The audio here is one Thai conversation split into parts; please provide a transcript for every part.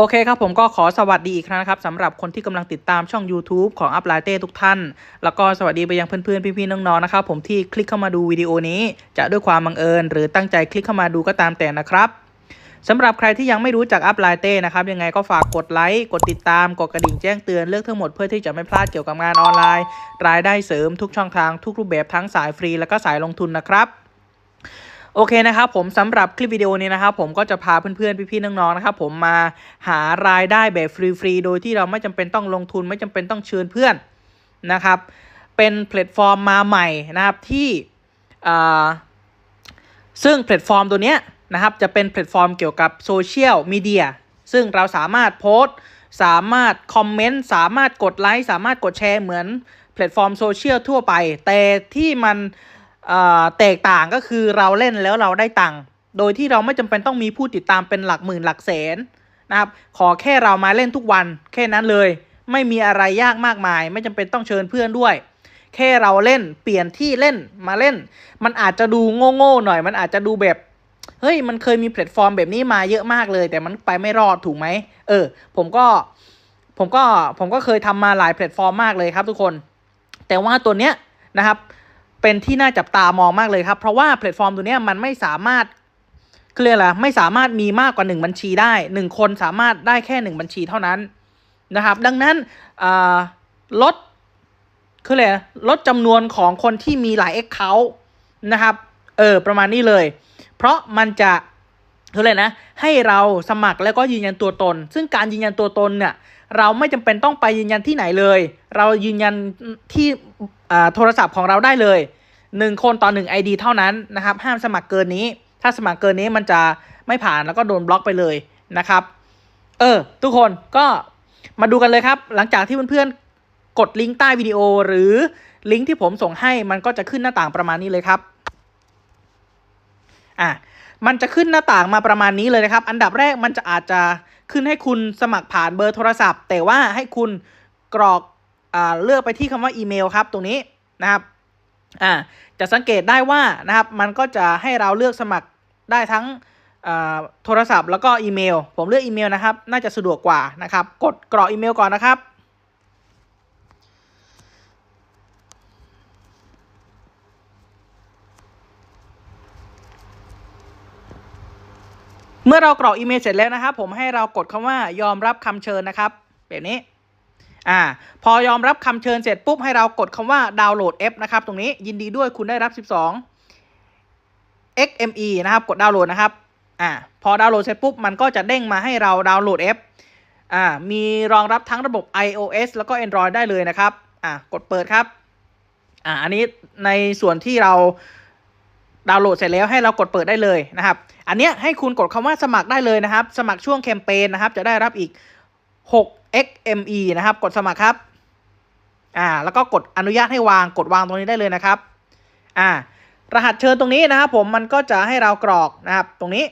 โอเคครับผมก็ขอสวัสดีอีกครั้งนะครับสำหรับคนที่กำลังติดตามช่อง YouTube ของ u p l i g h t ทุกท่าน แล้วก็สวัสดีไปยังเพื่อนๆ พี่ๆ น้องๆ นะครับผมที่คลิกเข้ามาดูวิดีโอนี้ จะด้วยความบังเอิญ หรือตั้งใจคลิกเข้ามาดูก็ตามแต่นะครับสำหรับใครที่ยังไม่รู้จัก u p l i g h t นะครับยังไงก็ฝากกดไลค์กดติดตามกดกระดิ่งแจ้งเตือนเลือกทั้งหมดเพื่อที่จะไม่พลาดเกี่ยวกับงานออนไลน์ รายได้เสริมทุกช่องทางทุกรูปแบบทั้งสายฟรี แล้วก็สายลงทุนนะครับ โอเคนะครับผมสำหรับคลิปวิดีโอนี้นะครับผมก็จะพาเพื่อนๆพี่ๆน้องๆนะครับผมมาหารายได้แบบฟรีๆโดยที่เราไม่จำเป็นต้องลงทุนไม่จำเป็นต้องเชิญเพื่อนนะครับเป็นแพลตฟอร์มมาใหม่นะครับที่อ่าซึ่งแพลตฟอร์มตัวเนี้ยนะครับจะเป็นแพลตฟอร์มเกี่ยวกับโซเชียลมีเดียซึ่งเราสามารถโพสต์สามารถคอมเมนต์สามารถกดไลค์สามารถกดแชร์เหมือนแพลตฟอร์มโซเชียลทั่วไป แต่ที่มัน แตกต่างก็คือเราเล่นแล้วเราได้ตังค์โดยที่เราไม่จำเป็นต้องมีผู้ติดตามเป็นหลักหมื่นหลักแสนนะครับขอแค่เรามาเล่นทุกวัน แค่นั้นเลย ไม่มีอะไรยากมากมาย ไม่จำเป็นต้องเชิญเพื่อนด้วย แค่เราเล่นเปลี่ยนที่เล่นมาเล่น มันอาจจะดูโง่ๆหน่อย มันอาจจะดูแบบเฮ้ยมันเคยมีแพลตฟอร์มแบบนี้มาเยอะมากเลย แต่มันไปไม่รอดถูกไหมเออ ผมก็ผมก็ผมก็เคยทำมาหลายแพลตฟอร์มมากเลยครับทุกคน แต่ว่าตัวเนี้ยนะครับ เป็นที่น่าจับตามองมากเลยครับ เพราะว่าแพลตฟอร์มตัวนี้มันไม่สามารถเคลียร์ละไรไม่สามารถมีมากกว่าหนึ่งบัญชีได้หนึ่งคนสามารถได้แค่หนึ่งบัญชีเท่านั้นนะครับ ดังนั้นลดคืออะไรลดจำนวนของคนที่มีหลาย Account นะครับ เออ ประมาณนี้เลย เพราะมันจะคืออะไรนะ ให้เราสมัครแล้วก็ยืนยันตัวตน ซึ่งการยืนยันตัวตนเนี่ย เราไม่จำเป็นต้องไปยืนยันที่ไหนเลย เรายืนยันที่ โทรศัพท์ของเราได้เลยหนึ่งคนต่อหนึ่ง ID เท่านั้นนะครับ ห้ามสมัครเกินนี้ ถ้าสมัครเกินนี้มันจะไม่ผ่านแล้วก็โดนบล็อกไปเลยนะครับ เออ ทุกคนก็มาดูกันเลยครับ หลังจากที่เพื่อนๆ กดลิงก์ใต้วิดีโอ หรือลิงก์ที่ผมส่งให้มันก็จะขึ้นหน้าต่างประมาณนี้เลยครับ อะมันจะขึ้นหน้าต่างมาประมาณนี้เลยนะครับ อันดับแรกมันจะอาจจะขึ้นให้คุณสมัครผ่านเบอร์โทรศัพท์ แต่ว่าให้คุณกรอก เลือกไปที่คำว่าอีเมลครับตรงนี้นะครับอ่าจะสังเกตได้ว่านะครับมันก็จะให้เราเลือกสมัครได้ทั้งโทรศัพท์แล้วก็อีเมล ผมเลือกอีเมลนะครับ น่าจะสะดวกกว่านะครับ กดกรอกอีเมลก่อนนะครับ เมื่อเรากรอกอีเมลเสร็จแล้วนะครับ ผมให้เรากดคำว่ายอมรับคำเชิญนะครับ แบบนี้ อ่าพอยอมรับคำเชิญเสร็จปุ๊บให้เรากดคำว่าดาวน์โหลดแอปนะครับ ตรงนี้ยินดีด้วยคุณได้รับ 12 XME นะครับ กดดาวน์โหลดนะครับอ่าพอดาวน์โหลดเสร็จปุ๊บมันก็จะเด้งมาให้เราดาวน์โหลดแอปอ่ามีรองรับทั้งระบบ iOS แล้วก็ Android ได้เลยนะครับอ่ากดเปิดครับอ่าอันนี้ในส่วนที่เราดาวน์โหลดเสร็จแล้วให้เรากดเปิดได้เลยนะครับ อันเนี้ยให้คุณกดคำว่าสมัครได้เลยนะครับ สมัครช่วงแคมเปญนะครับ จะได้รับอีก 6 XME นะครับ กดสมัครครับ อ่า แล้วก็กดอนุญาตให้วาง กดวางตรงนี้ได้เลยนะครับ อ่า รหัสเชิญตรงนี้นะครับ ผม มันก็จะให้เรากรอกนะครับ ตรงนี้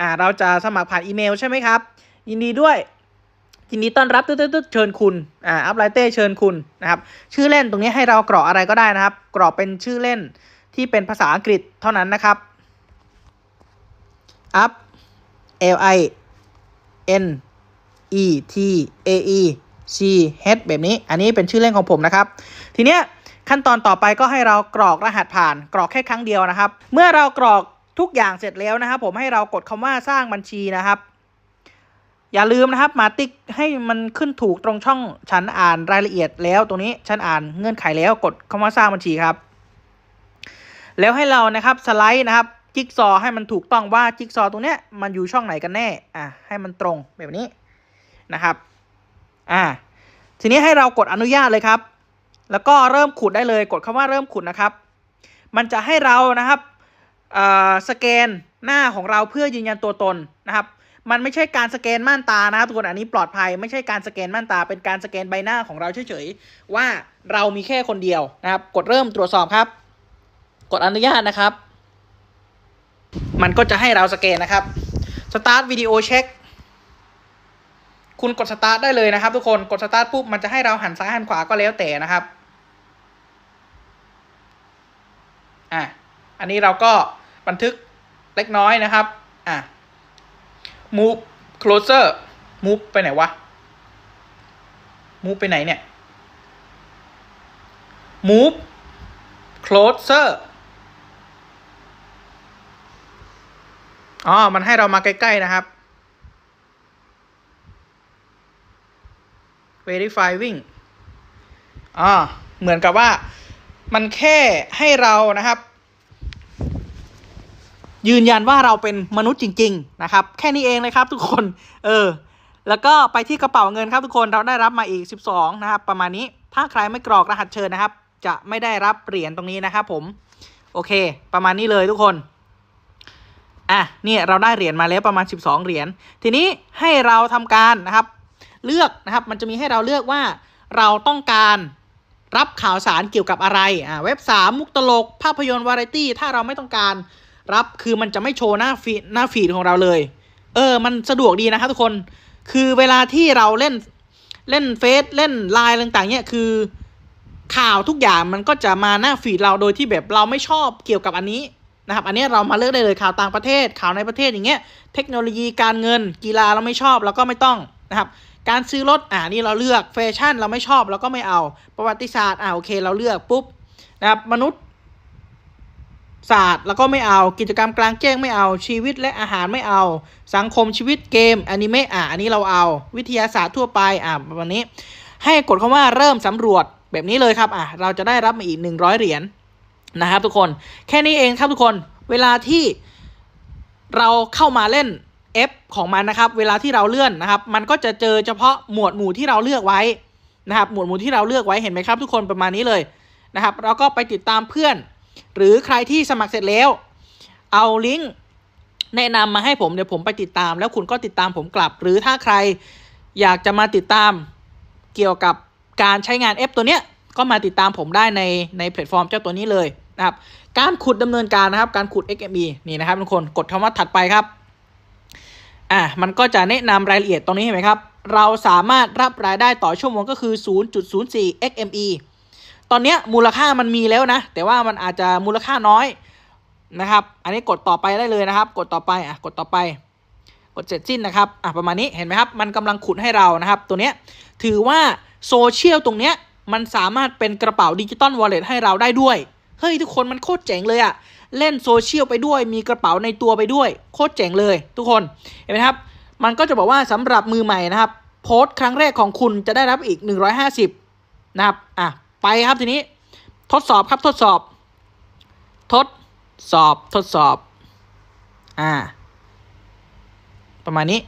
อ่า เราจะสมัครผ่านอีเมลใช่ไหมครับ ยินดีด้วย ยินดีต้อนรับตึ๊ดตึ๊ดตึ๊ดเชิญคุณ อ่า อัพไลเต้เชิญคุณนะครับ ชื่อเล่นตรงนี้ให้เรากรอกอะไรก็ได้นะครับ กรอกเป็นชื่อเล่นที่เป็นภาษาอังกฤษเท่านั้นนะครับ up l i n e t a e c h แบบนี้ อันนี้เป็นชื่อเล่นของผมนะครับ ทีเนี้ยขั้นตอนต่อไปก็ให้เรากรอกรหัสผ่าน กรอกแค่ครั้งเดียวนะครับ เมื่อเรากรอกทุกอย่างเสร็จแล้วนะครับ ผมให้เรากดคำว่าสร้างบัญชีนะครับ อย่าลืมนะครับ มาติ๊กให้มันขึ้นถูกตรงช่องฉันอ่านรายละเอียดแล้วตรงนี้ฉันอ่านเงื่อนไขแล้วกดคำว่าสร้างบัญชีครับ แล้วให้เรานะครับสไลด์นะครับจิ๊กซอให้มันถูกต้องว่าจิ๊กซอตรงเนี้ยมันอยู่ช่องไหนกันแน่อะให้มันตรงแบบนี้ นะครับอ่าทีนี้ให้เรากดอนุญาตเลยครับ แล้วก็เริ่มขุดได้เลย กดคำว่าเริ่มขุดนะครับ มันจะให้เรานะครับสแกนหน้าของเราเพื่อยืนยันตัวตนนะครับ มันไม่ใช่การสแกนม่านตานะครับทุกคนอันนี้ปลอดภัย ไม่ใช่การสแกนม่านตา เป็นการสแกนใบหน้าของเราเฉยๆว่าเรามีแค่คนเดียวนะครับ กดเริ่มตรวจสอบครับ กดอนุญาตนะครับ มันก็จะให้เราสแกนนะครับ start video check คุณกด start ได้เลยนะครับ ทุกคนกด start ปุ๊บมันจะให้เราหันซ้ายหันขวาก็แล้วแต่นะครับอะอันนี้เราก็บันทึกเล็กน้อยนะครับอะ move closer มูฟไปไหนวะมูฟไปไหนเนี่ย move closer อ๋อ มันให้เรามาใกล้ ๆ นะครับ verifying อ่าเหมือนกับว่ามันแค่ให้เรานะครับ ยืนยันว่าเราเป็นมนุษย์จริง ๆ นะครับ แค่นี้เองเลยครับทุกคน เออ แล้วก็ไปที่กระเป๋าเงินครับทุกคนเราได้รับมาอีก 12 นะครับ ประมาณนี้ถ้าใครไม่กรอกรหัสเชิญนะครับ จะไม่ได้รับเหรียญตรงนี้นะครับผม โอเค ประมาณนี้เลยทุกคนอะนี่เราได้เหรียญมาแล้วประมาณ 12 เหรียญทีนี้ให้เราทำการนะครับ เลือกนะครับ มันจะมีให้เราเลือกว่าเราต้องการรับข่าวสารเกี่ยวกับอะไรอ่าเว็บสามมุกตลก ภาพยนตร์วาไรตี้ ถ้าเราไม่ต้องการรับคือมันจะไม่โชว์หน้าฟีดหน้าฟีดของเราเลย เออ มันสะดวกดีนะครับทุกคน คือเวลาที่เราเล่นเล่นเฟซเล่นไลน์ต่างๆ เนี่ยคือข่าวทุกอย่างมันก็จะมาหน้าฟีดเราโดยที่แบบเราไม่ชอบเกี่ยวกับอันนี้นะครับ อันนี้เรามาเลือกได้เลยข่าวต่างประเทศข่าวในประเทศอย่างเงี้ย เทคโนโลยีการเงินกีฬาเราไม่ชอบเราก็ไม่ต้องนะครับ การซื้อรถอ่านี่เราเลือกแฟชั่นเราไม่ชอบเราก็ไม่เอา ประวัติศาสตร์อ่าโอเค เราเลือกปุ๊บนะครับมนุษย์ศาสตร์แล้วก็ไม่เอากิจกรรมกลางแจ้งไม่เอาชีวิตและอาหารไม่เอา สังคมชีวิตเกมอนิเมะอะอันนี้เราเอาวิทยาศาสตร์ทั่วไปอะประมานี้ ให้กดคำว่าเริ่มสำรวจแบบนี้เลยครับอะเราจะได้รับมาอีก 100 เหรียญนะครับทุกคนแค่นี้เองครับทุกคนเวลาที่เราเข้ามาเล่น F ของมันนะครับ เวลาที่เราเลื่อนนะครับ มันก็จะเจอเฉพาะหมวดหมู่ที่เราเลือกไว้นะครับ หมวดหมู่ที่เราเลือกไว้เห็นไหมครับ ทุกคนประมาณนี้เลยนะครับเราก็ไปติดตามเพื่อน หรือใครที่สมัครเสร็จแล้ว เอาลิงก์แนะนำมาให้ผมเดี๋ยวผมไปติดตาม แล้วคุณก็ติดตามผมกลับ หรือถ้าใครอยากจะมาติดตามเกี่ยวกับการใช้งาน F ตัวเนี้ยก็มาติดตามผมได้ในในแพลตฟอร์มเจ้าตัวนี้เลยนะครับ การขุดดำเนินการนะครับ การขุด XME นี่นะครับทุกคน กดคำว่าถัดไปครับ อะมันก็จะแนะนำรายละเอียดตรงนี้เห็นไหมครับ เราสามารถรับรายได้ต่อชั่วโมงก็คือ 0.04 XME ตอนนี้มูลค่ามันมีแล้วนะ แต่ว่ามันอาจจะมูลค่าน้อยนะครับ อันนี้กดต่อไปได้เลยนะครับ กดต่อไปอะกดต่อไป กดเสร็จสิ้นนะครับอะประมาณนี้เห็นไหมครับ มันกำลังขุดให้เรานะครับ ตัวเนี้ยถือว่าโซเชียลตรงเนี้ยมันสามารถเป็นกระเป๋าดิจิตอลวอลเล็ตให้เราได้ด้วย เฮ้ยทุกคนมันโคตรเจ๋งเลยอะเล่นโซเชียลไปด้วย มีกระเป๋าในตัวไปด้วย โคตรเจ๋งเลย ทุกคนเห็นไหมครับ มันก็จะบอกว่าสำหรับมือใหม่นะครับ โพสต์ครั้งแรกของคุณจะได้รับอีก 150 นะครับอะไปครับทีนี้ ทดสอบครับทดสอบ ทดสอบทดสอบ อ่า ประมาณนี้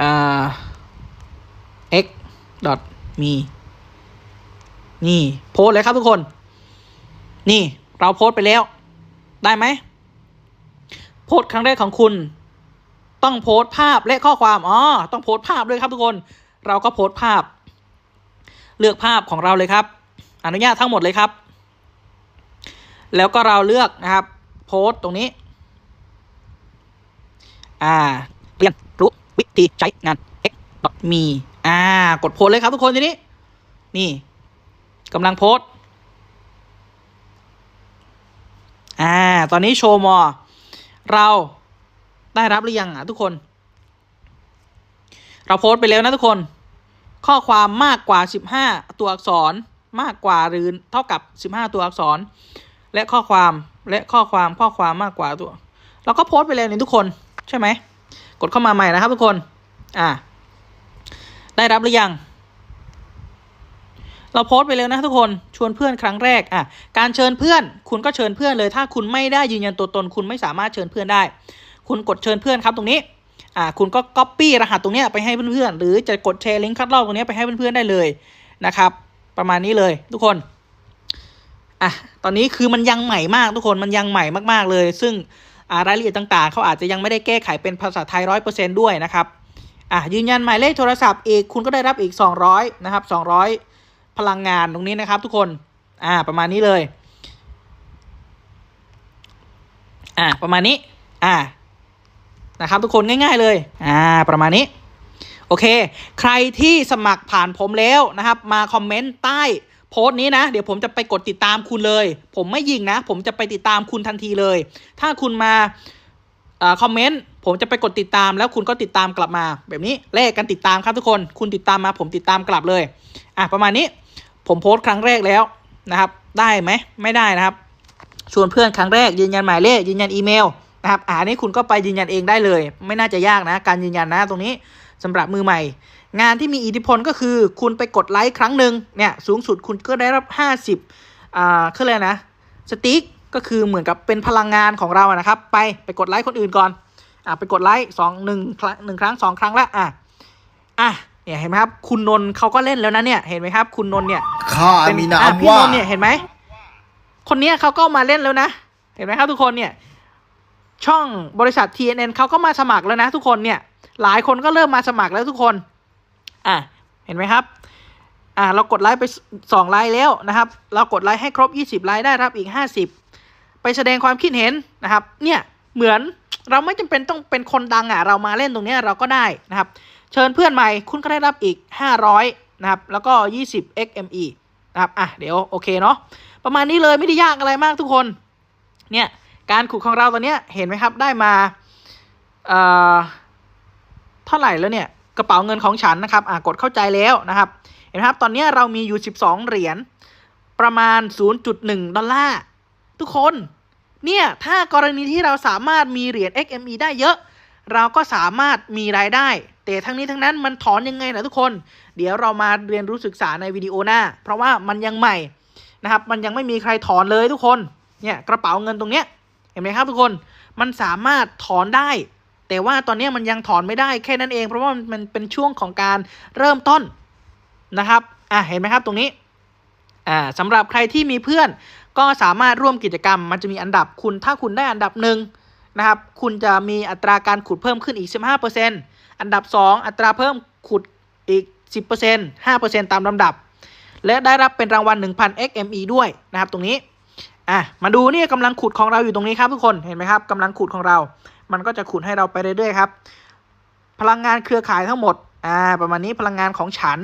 อ่า x dot me นี่โพสเลยครับทุกคน นี่เราโพสไปแล้ว ได้ไหมโพสครั้งแรกของคุณ ต้องโพสภาพและข้อความอ๋อต้องโพสภาพด้วยครับทุกคน เราก็โพสภาพ เลือกภาพของเราเลยครับ อนุญาตทั้งหมดเลยครับ แล้วก็เราเลือกนะครับ โพสตรงนี้ อ่าเรียนรู้วิธีใช้งาน x มีอ่ากดโพสเลยครับทุกคนทีนี้ นี่ กำลังโพสอ่า ตอนนี้โชว์มอ เราได้รับหรือยังอะทุกคน เราโพสไปแล้วนะทุกคน ข้อความมากกว่า 15 ตัวอักษรมากกว่าหรือเท่ากับ 15 ตัวอักษร และข้อความและข้อความข้อความมากกว่าตัว เราก็โพสไปแล้วนี่ทุกคนใช่ไหม กดเข้ามาใหม่นะครับทุกคน อ่า ได้รับหรือยัง เราโพสต์ไปแล้วนะทุกคนชวนเพื่อนครั้งแรกอะการเชิญเพื่อน คุณก็เชิญเพื่อนเลย ถ้าคุณไม่ได้ยืนยันตัวตน คุณไม่สามารถเชิญเพื่อนได้ คุณกดเชิญเพื่อนครับตรงนี้อ่าคุณก็ copy รหัสตรงนี้ไปให้เพื่อนๆหรือจะกดแชร์ลิงก์คัดลอกตรงนี้ไปให้เพื่อนๆได้เลยนะครับ ประมาณนี้เลยทุกคนอะตอนนี้คือมันยังใหม่มากทุกคนมันยังใหม่มากๆเลย ซึ่งรายละเอียดต่างๆ เขาอาจจะยังไม่ได้แก้ไขเป็นภาษาไทยร้อยเปอร์เซ็นด้วยนะครับอะยืนยันหมายเลขโทรศัพท์อีกคุณก็ได้รับอีก 200นะครับ200 พลังงานตรงนี้นะครับ ทุกคน อ่า ประมาณนี้เลย อ่า ประมาณนี้ อ่า นะครับ ทุกคนง่าย ๆ เลย อ่า ประมาณนี้ โอเค ใครที่สมัครผ่านผมแล้วนะครับ มาคอมเมนต์ใต้โพสต์นี้นะ เดี๋ยวผมจะไปกดติดตามคุณเลย ผมไม่ยิงนะ ผมจะไปติดตามคุณทันทีเลย ถ้าคุณมาอคอมเมนต์ผมจะไปกดติดตามแล้วคุณก็ติดตามกลับมา แบบนี้แลกกันติดตามครับทุกคน คุณติดตามมาผมติดตามกลับเลย อะประมาณนี้ ผมโพสต์ครั้งแรกแล้วนะครับ ได้ไหมไม่ได้นะครับ ชวนเพื่อนครั้งแรกยืนยันหมายเลขยืนยันอีเมลนะครับอ่านี้คุณก็ไปยืนยันเองได้เลย ไม่น่าจะยากนะ การยืนยันนะตรงนี้สำหรับมือใหม่ งานที่มีอิทธิพลก็คือคุณไปกดไลค์ครั้งหนึ่งเนี่ยสูงสุดคุณก็ได้รับ 50อ่าคืออะไรนะสติ๊กก็คือเหมือนกับเป็นพลังงานของเราอะนะครับ ไปไปกดไลค์คนอื่นก่อนอ่าไปกดไลค์สองหนึ่งครั้งหนึ่งครั้งสองครั้งละอะอะ เนี่ยเห็นไหมครับ คุณนนท์เขาก็เล่นแล้วนะเนี่ย เห็นไหมครับ คุณนนท์เนี่ยข้าเป็นมีอะนามพี่ว่านนท์เนี่ยเห็นไหมคนเนี้ยเขาก็มาเล่นแล้วนะ เห็นไหมครับทุกคนเนี่ย ช่องบริษัท TNN เขาก็มาสมัครแล้วนะ ทุกคนเนี่ย หลายคนก็เริ่มมาสมัครแล้วทุกคน อะเห็นไหมครับ อะเรากดไลค์ไปสองไลค์แล้วนะครับ เรากดไลค์ให้ครบยี่สิบไลค์ได้รับอีกห้าสิบไปแสดงความคิดเห็นนะครับ เนี่ยเหมือนเราไม่จำเป็นต้องเป็นคนดังอะ เรามาเล่นตรงเนี้ยเราก็ได้นะครับ เชิญเพื่อนใหม่คุณก็ได้รับอีกห้าร้อยนะครับ แล้วก็ยี่สิบ XME นะครับ อะ เดี๋ยว โอเคเนาะ ประมาณนี้เลยไม่ได้ยากอะไรมากทุกคน เนี่ย การขุดของเราตอนเนี้ยเห็นไหมครับ ได้มาเอ่อเท่าไหร่แล้วเนี่ย กระเป๋าเงินของฉันนะครับ อะ กดเข้าใจแล้วนะครับ เห็นไหมครับ ตอนเนี้ยเรามีอยู่ 12 เหรียญ ประมาณ 0.1 ดอลลาร์ ทุกคน เนี่ย ถ้ากรณีที่เราสามารถมีเหรียญ XME ได้เยอะ เราก็สามารถมีรายได้ แต่ทั้งนี้ทั้งนั้นมันถอนยังไงนะทุกคน เดี๋ยวเรามาเรียนรู้ศึกษาในวิดีโอหน้า เพราะว่ามันยังใหม่นะครับ มันยังไม่มีใครถอนเลยทุกคน เนี่ยกระเป๋าเงินตรงเนี้ย เห็นไหมครับทุกคน มันสามารถถอนได้ แต่ว่าตอนนี้มันยังถอนไม่ได้แค่นั้นเอง เพราะว่ามันเป็นช่วงของการเริ่มต้นนะครับ อะเห็นไหมครับตรงนี้ อ่าสำหรับใครที่มีเพื่อน ก็สามารถร่วมกิจกรรม มันจะมีอันดับคุณ ถ้าคุณได้อันดับหนึ่งนะครับ คุณจะมีอัตราการขุดเพิ่มขึ้นอีก 15% อันดับ 2 อัตราเพิ่มขุดอีก 10% 5%ตามลำดับ และได้รับเป็นรางวัล 1,000 XME ด้วยนะครับตรงนี้อะมาดูเนี่ยกำลังขุดของเราอยู่ตรงนี้ครับทุกคนเห็นไหมครับกำลังขุดของเรา มันก็จะขุดให้เราไปเรื่อยๆครับ พลังงานเครือข่ายทั้งหมดอ่าประมาณนี้พลังงานของฉัน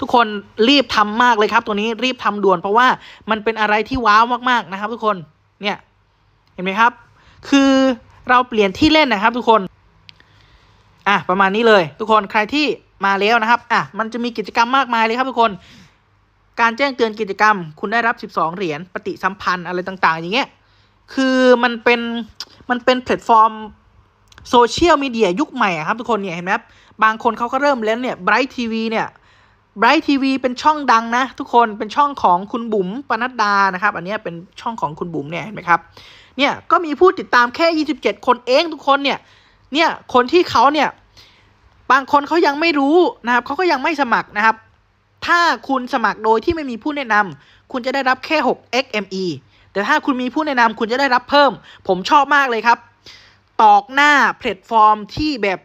ทุกคนรีบทำมากเลยครับ ตัวนี้รีบทำด่วนเพราะว่ามันเป็นอะไรที่ว้าวมากๆนะครับ ทุกคนเนี่ยเห็นไหมครับ คือเราเปลี่ยนที่เล่นนะครับ ทุกคน อะประมาณนี้เลย ทุกคนใครที่มาแล้วนะครับอะมันจะมีกิจกรรมมากมายเลยครับทุกคน การแจ้งเตือนกิจกรรม คุณได้รับ 12 เหรียญปฏิสัมพันธ์อะไรต่างๆ อย่างเงี้ยคือมันเป็นมันเป็นแพลตฟอร์มโซเชียลมีเดียยุคใหม่ครับทุกคนเนี่ยเห็นไหมครับบางคนเขาก็เริ่มเล่นเนี่ย Bright TV เนี่ย Bright TV เป็นช่องดังนะ ทุกคนเป็นช่องของคุณบุ๋มปนัดดานะครับ อันนี้เป็นช่องของคุณบุ๋มเนี่ยเห็นไหมครับเนี่ยก็มีผู้ติดตามแค่ 27 คนเองทุกคนเนี่ย เนี่ยคนที่เขาเนี่ยบางคนเขายังไม่รู้นะครับเขาก็ยังไม่สมัครนะครับ ถ้าคุณสมัครโดยที่ไม่มีผู้แนะนำคุณจะได้รับแค่ 6 XME แต่ถ้าคุณมีผู้แนะนำคุณจะได้รับเพิ่ม ผมชอบมากเลยครับ ตอกหน้าแพลตฟอร์มที่แบบ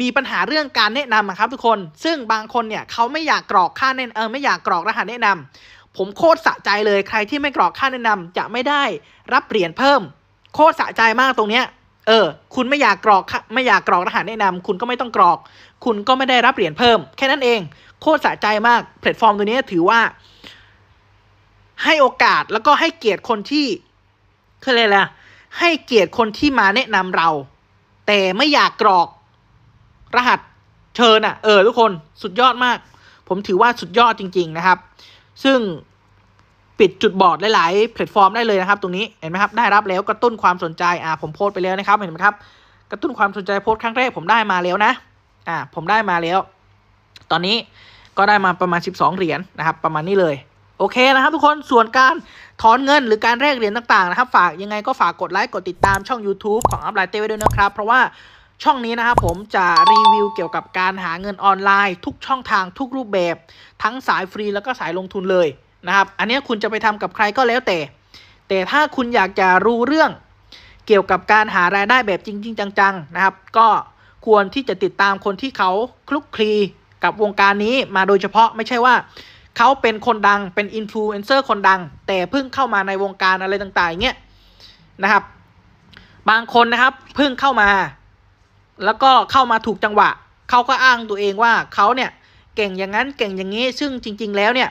มีปัญหาเรื่องการแนะนำอะครับทุกคน ซึ่งบางคนเนี่ยเขาไม่อยากกรอกค่าแนะเออไม่อยากกรอกรหัสแนะนำผมโคตรสะใจเลยใครที่ไม่กรอกค่าแนะนำจะไม่ได้รับเหรียญเพิ่ม โคตรสะใจมากตรงเนี้ย เออ คุณไม่อยากกรอกไม่อยากกรอกรหัสแนะนำคุณก็ไม่ต้องกรอก คุณก็ไม่ได้รับเหรียญเพิ่ม แค่นั้นเอง โคตรสะใจมากแพลตฟอร์มตัวนี้ถือว่า ให้โอกาสแล้วก็ให้เกียรติคนที่คืออะไรล่ะให้เกียรติคนที่มาแนะนำเรา แต่ไม่อยากกรอกรหัสเชิญอะ เออ ทุกคนสุดยอดมาก ผมถือว่าสุดยอดจริง ๆ นะครับ ซึ่ง ปิดจุดบอดหลายๆแพลตฟอร์มได้เลยนะครับ ตรงนี้เห็นไหมครับได้รับแล้วกระตุ้นความสนใจอ่าผมโพสต์ไปแล้วนะครับเห็นไหมครับกระตุ้นความสนใจโพสต์ครั้งแรกผมได้มาแล้วนะอ่าผมได้มาแล้ว ตอนนี้ก็ได้มาประมาณ 12 เหรียญนะครับ ประมาณนี้เลยโอเคนะครับทุกคนส่วนการถอนเงินหรือการแลกเหรียญต่างๆนะครับฝากยังไงก็ฝากกดไลค์กดติดตามช่อง YouTube ของอัพไลน์เต้ไว้ด้วยนะครับ เพราะว่าช่องนี้นะครับผมจะรีวิวเกี่ยวกับการหาเงินออนไลน์ ทุกช่องทางทุกรูปแบบ ทั้งสายฟรีแล้วก็สายลงทุนเลย นะครับ อันนี้คุณจะไปทำกับใครก็แล้วแต่ แต่ถ้าคุณอยากจะรู้เรื่องเกี่ยวกับการหารายได้แบบจริง ๆ จัง ๆ นะครับ ก็ควรที่จะติดตามคนที่เขาคลุกคลีกับวงการนี้มาโดยเฉพาะไม่ใช่ว่าเขาเป็นคนดังเป็นอินฟลูเอนเซอร์คนดัง แต่เพิ่งเข้ามาในวงการอะไรต่างๆอย่างเงี้ยนะครับ บางคนนะครับเพิ่งเข้ามา แล้วก็เข้ามาถูกจังหวะเขาก็อ้างตัวเองว่าเขาเนี่ยเก่งอย่างนั้นเก่งอย่างนี้ ซึ่งจริง ๆ แล้วเนี่ย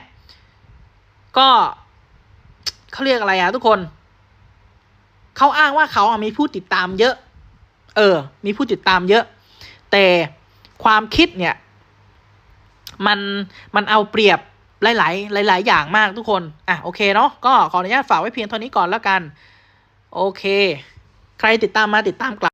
ก็เขาเรียกอะไรอะทุกคน เขาอ้างว่าเขาอะมีผู้ติดตามเยอะ เออ มีผู้ติดตามเยอะ แต่ความคิดเนี่ย มันมันเอาเปรียบหลาย ๆ หลาย ๆ อย่างมากทุกคน อะโอเคเนาะก็ขออนุญาตฝากไว้เพียงเท่านี้ก่อนแล้วกัน โอเค ใครติดตามมาติดตามกลับ